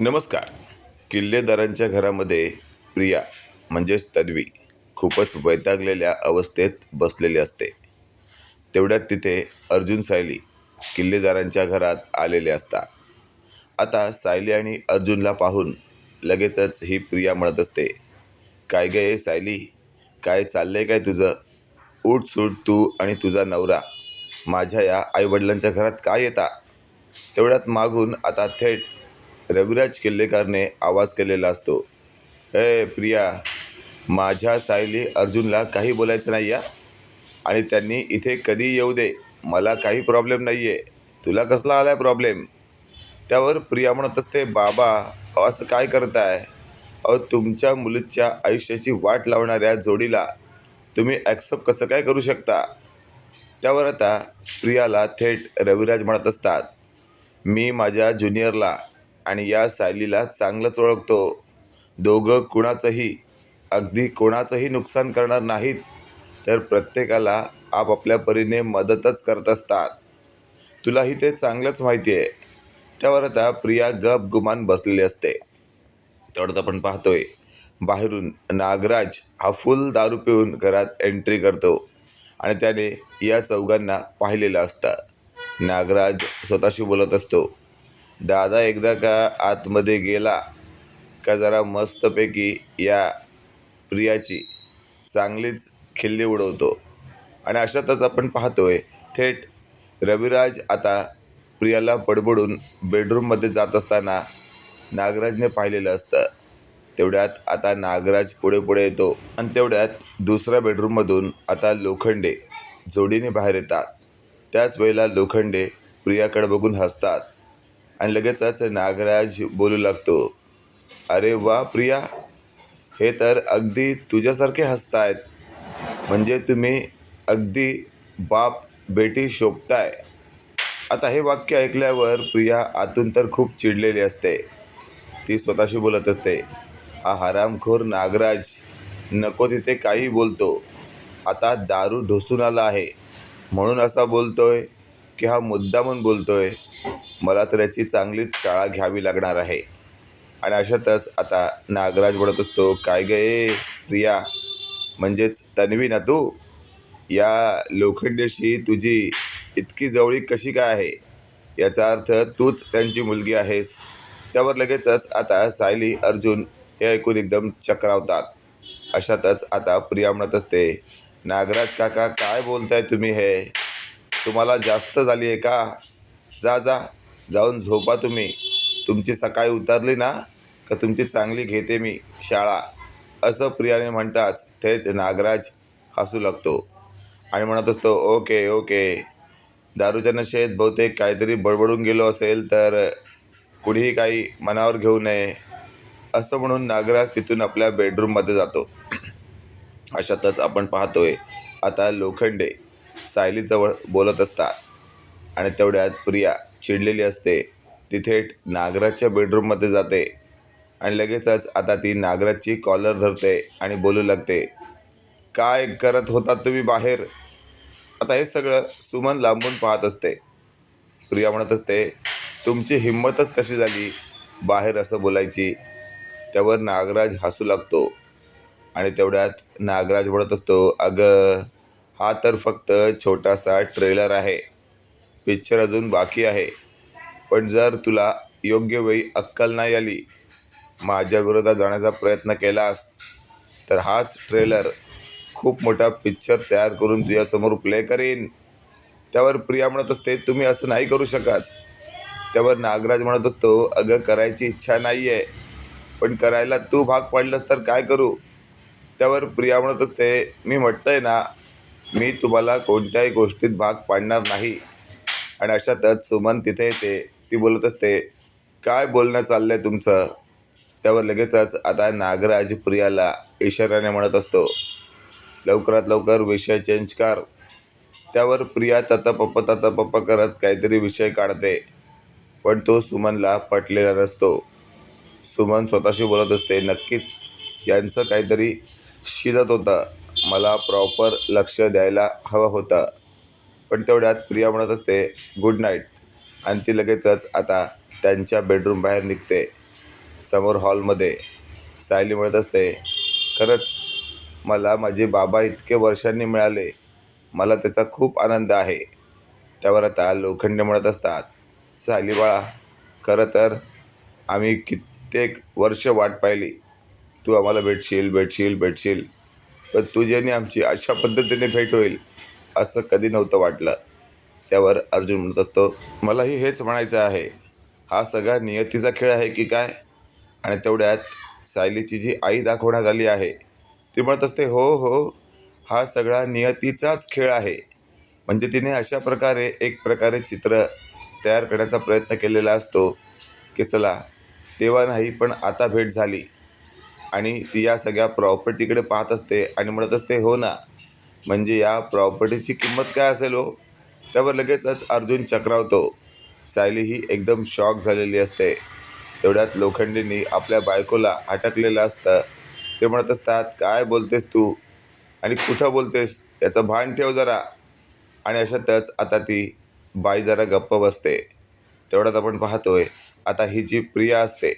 नमस्कार. किल्लेदारांच्या घरामध्ये प्रिया म्हणजेच तन्वी खूपच वैतागलेल्या अवस्थेत बसलेली असते. तेवढ्यात तिथे अर्जुन सायली किल्लेदारांच्या घरात आलेले असतात. आता सायली आणि अर्जुनला पाहून लगेचच ही प्रिया म्हणत असते काय गे सायली? काय चाललंय काय तुझं? उठ सूट तू आणि तुझा नवरा. माझ्या या आईवडिलांच्या घरात काय येता? तेवढ्यात मागून आता थेट रविराज किल्लेकरने आवाज केलेला असतो. ए प्रिया माझ्या सायली अर्जुनला काही बोलायचं नाही या आणि त्यांनी इथे कधी येऊ दे. मला काही प्रॉब्लेम नाही आहे तुला कसला आला आहे प्रॉब्लेम त्यावर प्रिया म्हणत असते बाबा अहो असं काय करताय? अहो तुमच्या मुलीच्या आयुष्याची वाट लावणाऱ्या जोडीला तुम्ही ॲक्सेप्ट कसं काय करू शकता? त्यावर आता प्रियाला थेट रविराज म्हणत असतात मी माझ्या ज्युनियरला आणि या सायलीला चांगलंच ओळखतो. दोघं कुणाचंही अगदी कोणाचंही नुकसान करणार नाहीत तर प्रत्येकाला आपापल्या परीने मदतच करत असतात. तुलाही ते चांगलंच माहिती आहे. त्यावर आता प्रिया गप गुमान बसलेली असते. तेवढ्यात आपण पाहतोय. बाहेरून नागराज हा फुल दारू पिऊन घरात एंट्री करतो आणि त्याने या चौघांना पाहिलेलं असतं. नागराज स्वतःशी बोलत असतो. दादा एकदा का आतमध्ये गेला का जरा मस्तपैकी या प्रियाची चांगलीच खिल्ली उडवतो. आणि अशातच आपण पाहतोय थेट रविराज आता प्रियाला बडबडून बेडरूममध्ये जात असताना नागराजने पाहिलेलं असतं. तेवढ्यात आता नागराज पुढे पुढे येतो. आणि तेवढ्यात दुसऱ्या बेडरूममधून आता लोखंडे जोडीने बाहेर येतात. त्याच वेळेला लोखंडे प्रियाकडे बघून हसतात. आणि लगेचच नागराज बोलू लागतो अरे वा प्रिया हे तर अगदी तुझ्यासारखे हसतायत. म्हणजे तुम्ही अगदी बाप बेटी शोभताय. आता हे वाक्य ऐकल्यावर प्रिया आतून तर खूप चिडलेली असते. ती स्वतःशी बोलत असते हा हरामखोर नागराज नको तिथे काही बोलतो. आता दारू ढोसून आला आहे. म्हणून असा बोलतोय की हा मुद्दामून बोलतोय मला तर याची चांगलीच शाळा घ्यावी लागणार आहे. आणि अशातच आता नागराज बोलत असतो काय गे प्रिया म्हणजेच तन्वी ना तू? या लोखंडेशी तुझी इतकी जवळी कशी काय आहे? याचा अर्थ तूच त्यांची मुलगी आहेस. त्यावर लगेचच आता सायली अर्जुन हे ऐकून एकदम चक्रावतात. अशातच आता प्रिया म्हणत असते नागराज काका काय बोलताय तुम्ही हे? तुम्हाला जास्त झाली आहे का? जा जा. जाऊन झोपा तुम्ही. तुमची सकाळी उतरली ना का तुमची चांगली घेते मी शाळा? असं प्रियाने म्हणताच तेच नागराज हसू लागतो. आणि म्हणत असतो ओके ओके. दारूच्या नशेत बहुतेक काहीतरी बडबडून गेलो असेल तर कुणीही काही मनावर घेऊ नये. असं म्हणून नागराज तिथून आपल्या बेडरूममध्ये जातो. अशातच आपण पाहतोय आता लोखंडे. सायलीजवळ बोलत असतात. आणि तेवढ्यात प्रिया चिडलेली असते. ती थेट नागराजच्या बेडरूममध्ये जाते. आणि लगेचच आता ती नागराजची कॉलर धरते आणि बोलू लागते काय करत होता तुम्ही बाहेर? आता हे सगळं सुमन लांबून पाहत असते. प्रिया म्हणत असते तुमची हिंमतच कशी झाली बाहेर असं बोलायची? त्यावर नागराज हसू लागतो. आणि तेवढ्यात नागराज म्हणत असतो अगं हा तर फक्त छोटासा ट्रेलर आहे. पिक्चर अजून बाकी आहे. पण जर तुला योग्य वेळी अक्कल नाही आली माझ्या विरोधात जाण्याचा प्रयत्न केलास तर हाच ट्रेलर खूप मोठा पिक्चर तयार करून तुझ्यासमोर प्ले करीन. त्यावर प्रिया म्हणत असते तुम्ही असं नाही करू शकत. त्यावर नागराज म्हणत असतो अगं करायची इच्छा नाही आहे पण करायला तू भाग पाडलंस तर काय करू? त्यावर प्रिया म्हणत असते मी म्हटतंय ना मी तुम्हाला कोणत्याही गोष्टीत भाग पाडणार नाही. आणि अशातच सुमन तिथे येते. ती बोलत असते काय बोलणं चाललं आहे तुमचं? त्यावर लगेचच आता नागराज प्रियाला इशाऱ्याने म्हणत असतो लवकरात लवकर विषय चेंज कर. त्यावर प्रिया ततपप्प ततपप्प करत काहीतरी विषय काढते. पण तो सुमनला पटलेला नसतो. सुमन स्वतःशी बोलत असते नक्कीच यांचं काहीतरी शिजत होतं. मला प्रॉपर लक्ष द्यायला हवं होतं. पण तेवढ्यात प्रिया म्हणत असते गुड नाईट आणि ती लगेचच आता त्यांच्या बेडरूम बाहेर निघते. समोर हॉलमध्ये सायली म्हणत असते खरंच मला माझे बाबा इतके वर्षांनी मिळाले. मला त्याचा खूप आनंद आहे. त्यावर आता लोखंडे म्हणत असतात सायली बाळा खरं तर आम्ही कित्येक वर्ष वाट पाहिली. तू आम्हाला भेटशील भेटशील भेटशील. पण तुझ्याने आमची अशा पद्धतीने भेट होईल असं कधी नव्हतं वाटलं. त्यावर अर्जुन म्हणत असतो मलाही हेच म्हणायचं आहे. हा सगळा नियतीचा खेळ आहे की काय? आणि तेवढ्यात सायलीची जी आई दाखवण्यात आली आहे ती म्हणत असते हो हो हा सगळा नियतीचाच खेळ आहे. म्हणजे तिने अशा प्रकारे एक प्रकारे चित्र तयार करण्याचा प्रयत्न केलेला असतो की चला तेव्हा नाही पण आता भेट झाली. आणि ती या सगळ्या प्रॉपर्टीकडे पाहत असते आणि म्हणत असते हो ना म्हणजे या प्रॉपर्टीची किंमत काय असेल हो? त्यावर लगेचच अर्जुन चक्रावतो. सायली ही एकदम शॉक झालेली असते. तेवढ्यात लोखंडींनी आपल्या बायकोला अटकलेलं असतं. ते म्हणत असतात काय बोलतेस तू? आणि कुठं बोलतेस? याचं भान ठेव जरा. आणि अशातच आता ती बाई जरा गप्प बसते. तेवढ्यात आपण पाहतोय आता ही जी प्रिया असते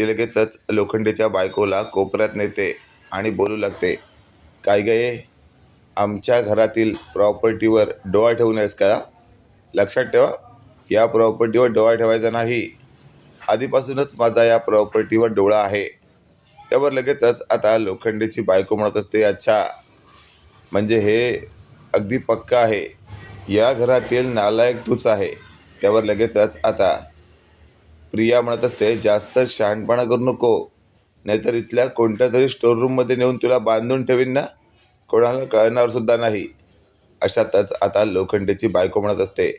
ती लगेचच लोखंडेच्या बायकोला कोपऱ्यात नेते आणि बोलू लागते काय गये आमच्या घरातील प्रॉपर्टीवर डोळा ठेवू नयेस का? लक्षात ठेवा या प्रॉपर्टीवर डोळा ठेवायचा नाही. आधीपासूनच माझा या प्रॉपर्टीवर डोळा आहे. त्यावर लगेचच आता लोखंडेची बायको म्हणत असते अच्छा म्हणजे हे अगदी पक्का आहे. या घरातील नालायक तूच आहे. त्यावर लगेचच आता प्रिया म्हणत असते जास्त शहाणपणा करू नको. नाहीतर इथल्या कोणत्या तरी स्टोर रूममध्ये नेऊन तुला बांधून ठेवीन ना? कोणाला कळणारसुद्धा नाही. अशातच आता लोखंडेची बायको म्हणत असते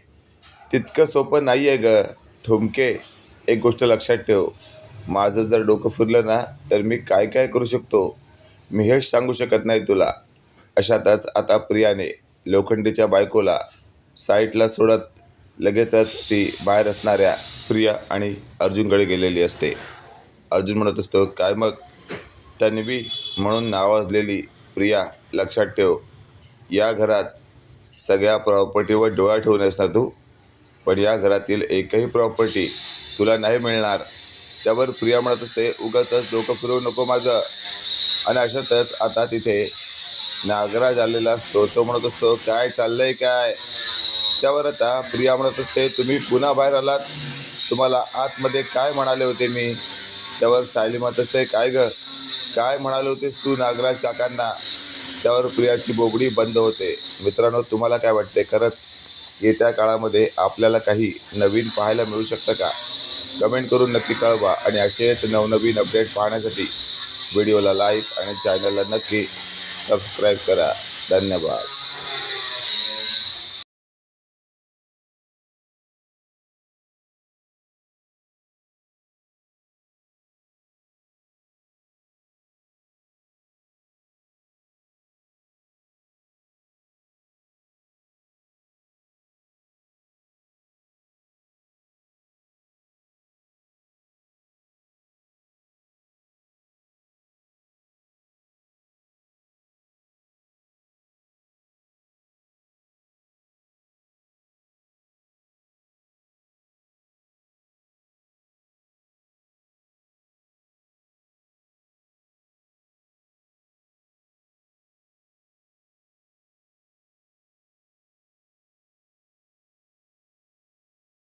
तितकं सोपं नाही आहे ग. ठुमके एक गोष्ट लक्षात ठेव. माझं जर डोकं फिरलं ना तर मी काय काय करू शकतो? मी हेच सांगू शकत नाही तुला. अशातच आता प्रियाने लोखंडीच्या बायकोला साईटला सोडत लगेचच ती बाहेर असणाऱ्या प्रिया आणि अर्जुनकडे गेलेली असते. अर्जुन म्हणत असतो काय मग? तन्वी म्हणून नावाजलेली प्रिया लक्षात ठेव. या घरात सगळ्या प्रॉपर्टीवर डोळा ठेवून ना तू? पण या घरातील एकही प्रॉपर्टी तुला नाही मिळणार. त्यावर प्रिया म्हणत असते उगाचच डोकं फिरवू नको माझं. आणि अशातच आता तिथे नागराज आलेला असतो. तो म्हणत असतो काय चाललंय काय? त्यावर आता प्रिया म्हणत असते तुम्ही पुन्हा बाहेर आलात. तुम्हाला आतमध्ये काय म्हणाले होते मी? त्यावर सायली म्हणत असते काय ग? काय म्हणाले होतेस तू नागराज काकांना? त्यावर प्रियाची बोबडी बंद होते. मित्रांनो तुम्हाला काय वाटते? खरंच येत्या काळामध्ये आपल्याला काही नवीन पाहायला मिळू शकतं का? कमेंट करून नक्की कळवा आणि असेच नवनवीन अपडेट पाहण्यासाठी व्हिडिओला लाईक आणि चॅनलला नक्की सबस्क्राईब करा. धन्यवाद.